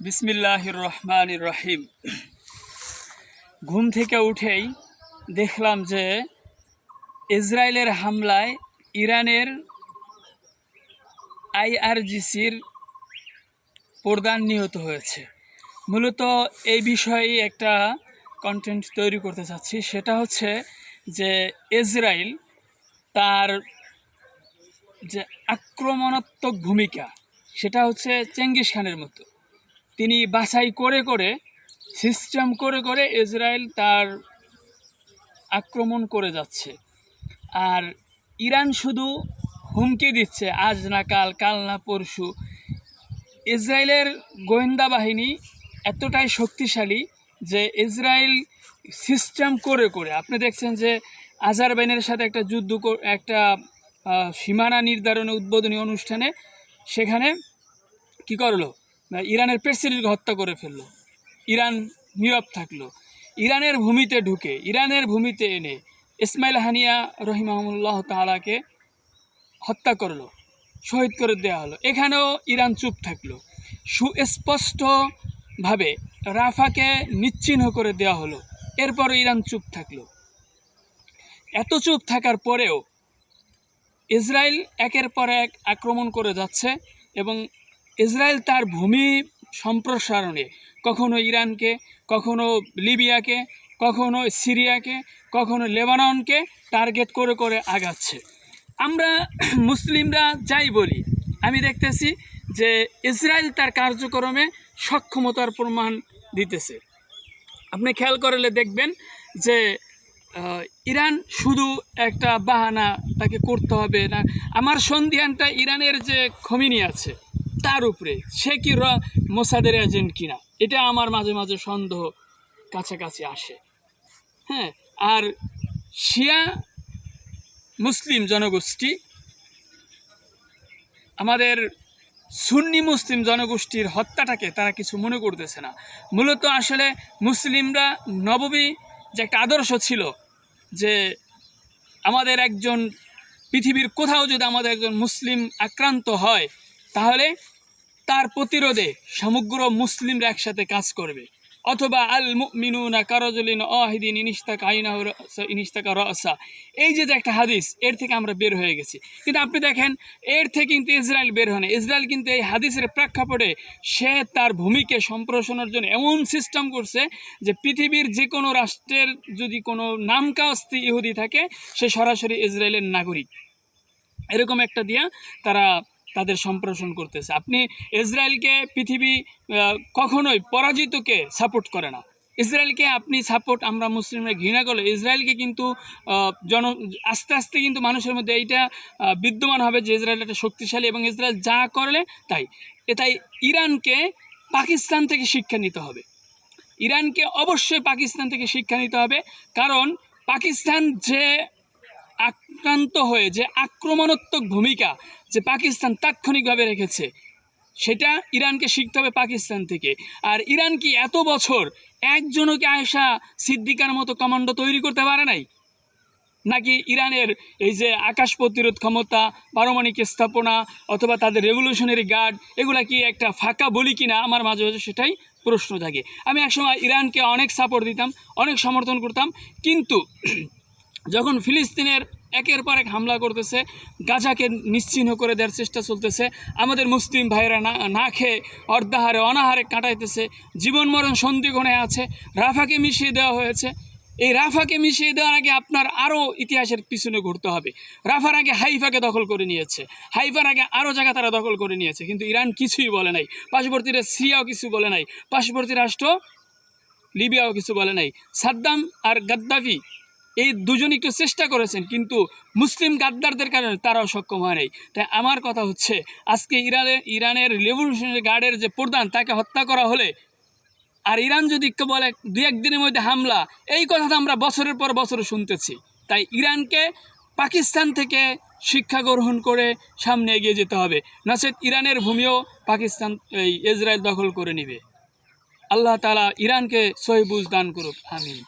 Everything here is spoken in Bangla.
বিসমিল্লাহির রহমান রহিম ঘুম থেকে উঠেই দেখলাম যে ইসরায়েলের হামলায় ইরানের আইআরজিসির প্রধান নিহত হয়েছে। মূলত এই বিষয়ে একটা কন্টেন্ট তৈরি করতে চাচ্ছি। সেটা হচ্ছে যে ইসরায়েল তার যে আক্রমণাত্মক ভূমিকা, সেটা হচ্ছে চেঙ্গিস খানের মতো। তিনি বাছাই করে করে, সিস্টেম করে করে ইসরায়েল তার আক্রমণ করে যাচ্ছে। আর ইরান শুধু হুমকি দিচ্ছে, আজ না কাল কাল না পরশু। ইসরায়েলের গোয়েন্দা বাহিনী এতটাই শক্তিশালী যে ইসরায়েল সিস্টেম করে করে, আপনি দেখছেন যে আজারবাইনের সাথে একটা যুদ্ধ একটা সীমানা নির্ধারণে, উদ্বোধনী অনুষ্ঠানে সেখানে কি করল? ইরানের প্রেসিডেন্টকে হত্যা করে ফেলল। ইরান নীরব থাকল। ইরানের ভূমিতে ঢুকে, ইরানের ভূমিতে এনে ইসমাইল হানিয়া রহিমাহুল্লাহ তালাকে হত্যা করল, শহীদ করে দেওয়া হলো। এখানেও ইরান চুপ থাকল। সুস্পষ্টভাবে রাফাকে নিচ্চিহ্ন করে দেওয়া হলো। এরপরও ইরান চুপ থাকল। এত চুপ থাকার পরেও ইসরায়েল একের পর এক আক্রমণ করে যাচ্ছে এবং ইসরায়েল তার ভূমি সম্প্রসারণে, কখনো ইরানকে, কখনো লিবিয়াকে, কখনো সিরিয়াকে, কখনো লেবাননকে টার্গেট করে করে আগাচ্ছে। আমরা মুসলিমরা যাই বলি, আমি দেখতেছি যে ইসরায়েল তার কার্যক্রমে সক্ষমতার প্রমাণ দিতেছে। আপনি খেয়াল করলে দেখবেন যে ইরান শুধু একটা বাহানা তাকে করতে হবে না, আমার সন্ধিয়ানটা ইরানের যে খমিনি আছে তার উপরে, সে কি মোসাদের এজেন্ট কিনা? এটা আমার মাঝে মাঝে সন্দেহ কাছাকাছি আসে। হ্যাঁ আর শিয়া মুসলিম জনগোষ্ঠী, আমাদের সুন্নি মুসলিম জনগোষ্ঠীর হত্যাটাকে তারা কিছু মনে করতেছে না। মূলত আসলে মুসলিমরা নববী যে একটা আদর্শ ছিল, যে আমাদের একজন পৃথিবীর কোথাও যদি আমাদের একজন মুসলিম আক্রান্ত হয় তাহলে তার প্রতিরোধে সমগ্র মুসলিমরা একসাথে কাজ করবে। অথবা আল মিনুনা কারজলিন অহিদিন ইনিস্তাক আইনা ইনিস্তাকা রসা। এই যে একটা হাদিস, এর থেকে আমরা বের হয়ে গেছি। কিন্তু আপনি দেখেন, এর থেকে কিন্তু ইসরায়েল বের হয় না ইসরায়েল কিন্তু এই হাদিসের প্রেক্ষাপটে সে তার ভূমিকে সম্প্রসারণের জন্য এমন সিস্টেম করছে যে পৃথিবীর যে কোনো রাষ্ট্রের যদি কোনো নামকাস্তি ইহুদি থাকে, সে সরাসরি ইসরায়েলের নাগরিক। এরকম একটা দিয়া তারা তাদের সম্প্রসারণ করতেছে। আপনি ইসরায়েলকে পৃথিবী কখনোই পরাজিতকে সাপোর্ট করে না। ইসরায়েলকে আপনি সাপোর্ট আমরা মুসলিমরা ঘৃণা করলে, ইসরায়েলকে কিন্তু জন, আস্তে আস্তে কিন্তু মানুষের মধ্যে এইটা বিদ্যমান হবে যে ইসরায়েল একটা শক্তিশালী এবং ইসরায়েল যা করলে তাই। তাই ইরানকে পাকিস্তান থেকে শিক্ষা নিতে হবে। ইরানকে অবশ্যই পাকিস্তান থেকে শিক্ষা নিতে হবে। কারণ পাকিস্তান যে আক্রান্ত হয়ে যে আক্রমণাত্মক ভূমিকা যে পাকিস্তান তাৎক্ষণিকভাবে রেখেছে, সেটা ইরানকে শিখতে হবে পাকিস্তান থেকে। আর ইরান কি এত বছর একজনকে আয়সা সিদ্দিকার মতো কমান্ডো তৈরি করতে পারে নাই? নাকি ইরানের এই যে আকাশ প্রতিরোধ ক্ষমতা পারমাণবিক স্থাপনা অথবা তাদের রেভলিউশনারি গার্ড, এগুলা কি একটা ফাঁকা বলি কিনা আমার মাঝে মাঝে সেটাই প্রশ্ন থাকে। আমি একসময় ইরানকে অনেক সাপোর্ট দিতাম, অনেক সমর্থন করতাম, কিন্তু যখন ফিলিস্তিনের একের পর এক হামলা করতেছে, গাজাকে নিশ্চিহ্ন করে দেওয়ার চেষ্টা চলতেছে, আমাদের মুসলিম ভাইরা না না খেয়ে অর্ধাহারে, অনাহারে কাটাইতেছে, জীবন মরণ সন্ধিগণে আছে, রাফাকে মিশিয়ে দেওয়া হয়েছে। এই রাফাকে মিশিয়ে দেওয়ার আগে আপনার আরও ইতিহাসের পিছনে ঘুরতে হবে। রাফার আগে হাইফাকে দখল করে নিয়েছে, হাইফার আগে আরও জায়গা তারা দখল করে নিয়েছে, কিন্তু ইরান কিছুই বলে নাই। পার্শ্ববর্তী সিরিয়াও কিছু বলে নাই। পার্শ্ববর্তী রাষ্ট্র লিবিয়াও কিছু বলে নাই। সাদ্দাম আর গাদ্দাফি এই দুজন একটু চেষ্টা করেছেন, কিন্তু মুসলিম গাদ্দারদের কারণে তারাও সক্ষম হয় নাই। তাই আমার কথা হচ্ছে, আজকে ইরানে, ইরানের রেভলিউশনারি গার্ডের যে প্রধান, তাকে হত্যা করা হলে, আর ইরান যদি বলে দু একদিনের মধ্যে হামলা, এই কথাটা আমরা বছরের পর বছর শুনতেছি। তাই ইরানকে পাকিস্তান থেকে শিক্ষা গ্রহণ করে সামনে এগিয়ে যেতে হবে। নচেত ইরানের ভূমিও পাকিস্তান, এই ইসরায়েল দখল করে নিবে। আল্লাহ তালা ইরানকে সহিবুজ দান করুক, আমিন।